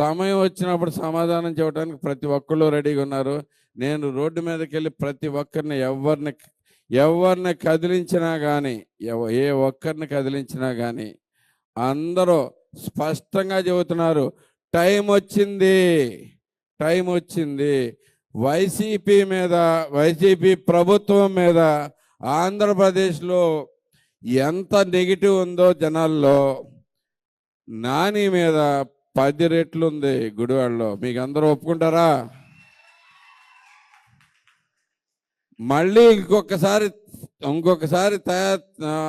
సమయం వచ్చినప్పుడు సమాధానం చెప్పడానికి ప్రతి ఒక్కళ్ళు రెడీగా ఉన్నారు. నేను రోడ్డు మీదకి వెళ్ళి ప్రతి ఒక్కరిని ఎవరిని ఎవరిని కదిలించినా కానీ ఏ ఒక్కరిని కదిలించినా కానీ అందరూ స్పష్టంగా చెబుతున్నారు టైం వచ్చింది టైం వచ్చింది. వైసీపీ మీద వైసీపీ ప్రభుత్వం మీద ఆంధ్రప్రదేశ్లో ఎంత నెగిటివ్ ఉందో జనాల్లో నాని మీద పది రెట్లు ఉంది గుడివాడలో. మీకు అందరూ ఒప్పుకుంటారా? మళ్ళీ ఇంకొకసారి ఇంకొకసారి తయారు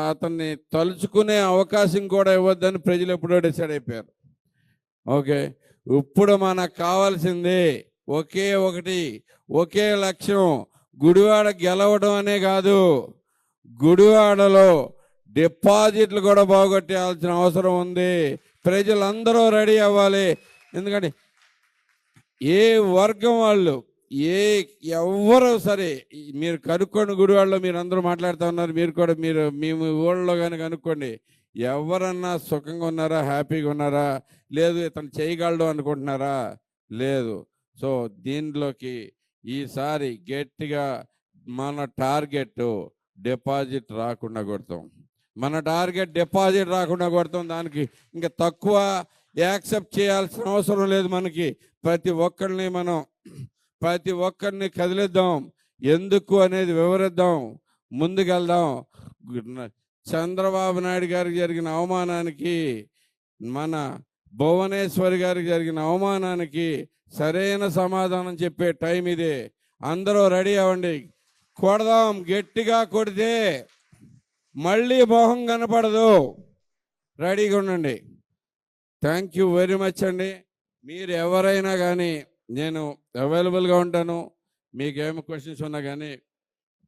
అతన్ని తలుచుకునే అవకాశం కూడా ఇవ్వద్దని ప్రజలు ఎప్పుడో డిసైడ్ అయిపోయారు. ఓకే. ఇప్పుడు మనకు కావాల్సింది ఒకే ఒకటి ఒకే లక్ష్యం. గుడివాడ గెలవడం అనే కాదు గుడివాడలో డిపాజిట్లు కూడా బాగొట్టేయాల్సిన అవసరం ఉంది. ప్రజలందరూ రెడీ అవ్వాలి. ఎందుకంటే ఏ వర్గం వాళ్ళు ఏ ఎవరు సరే మీరు కనుక్కోండి వాళ్ళు మీరు అందరూ మాట్లాడుతూ ఉన్నారు మీరు కూడా మీరు మేము ఊళ్ళో కానీ కనుక్కోండి. ఎవరన్నా సుఖంగా ఉన్నారా హ్యాపీగా ఉన్నారా లేదు ఇతను చేయగలడు అనుకుంటున్నారా? లేదు. సో దీనిలోకి ఈసారి గట్టిగా మన టార్గెట్ డిపాజిట్ రాకుండా కొడతాం. మన టార్గెట్ డిపాజిట్ రాకుండా కొడతాం దానికి. ఇంకా తక్కువ యాక్సెప్ట్ చేయాల్సిన అవసరం లేదు మనకి. ప్రతి ఒక్కరిని మనం ప్రతి ఒక్కరిని కదిలిద్దాం. ఎందుకు అనేది వివరిద్దాం. ముందుకెళ్దాం. చంద్రబాబు నాయుడు గారికి జరిగిన అవమానానికి మన భువనేశ్వరి గారికి జరిగిన అవమానానికి సరైన సమాధానం చెప్పే టైం ఇదే. అందరూ రెడీ అవ్వండి. కొడదాం. గట్టిగా కొడితే మళ్ళీ మొహం కనపడదు. రెడీగా ఉండండి. థ్యాంక్ యూ వెరీ మచ్ అండి. మీరు ఎవరైనా కానీ నేను అవైలబుల్గా ఉంటాను. మీకు ఏమి క్వశ్చన్స్ ఉన్నా కానీ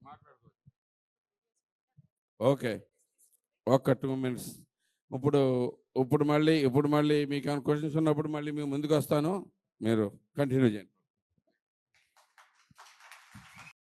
మాట్లాడుకోవచ్చు. ఓకే. ఒక్క టూ మినిట్స్. ఇప్పుడు ఇప్పుడు మళ్ళీ ఇప్పుడు మళ్ళీ మీకు ఏమైనా క్వశ్చన్స్ ఉన్నప్పుడు మళ్ళీ మేము ముందుకు వస్తాను. మీరు కంటిన్యూ చేయండి.